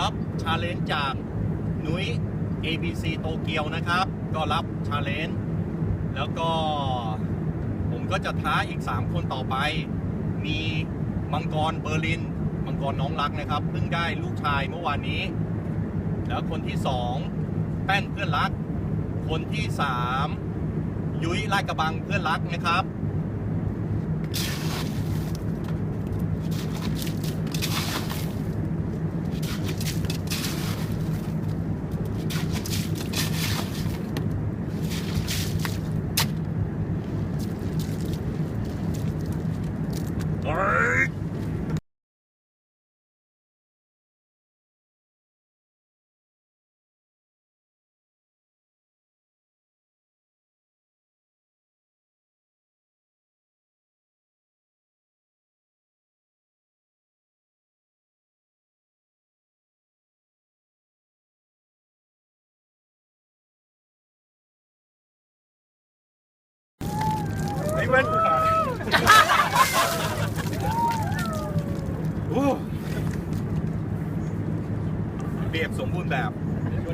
รับชาเลนจ์จากนุ้ย ABC โตเกียวนะครับ ก็รับชาเลนจ์แล้วก็ผมก็จะท้าอีก 3 คนต่อไป มีมังกรเบอร์ลิน มังกรน้องรักนะครับเพิ่งได้ลูกชายเมื่อวานนี้ แล้วคนที่ 2 แป้นเพื่อนรัก คนที่ 3 ยุ้ยลาดกระบังเพื่อนรักนะครับ ไอ้ แว่นกูหายโอ้เรียบสมบูรณ์แบบ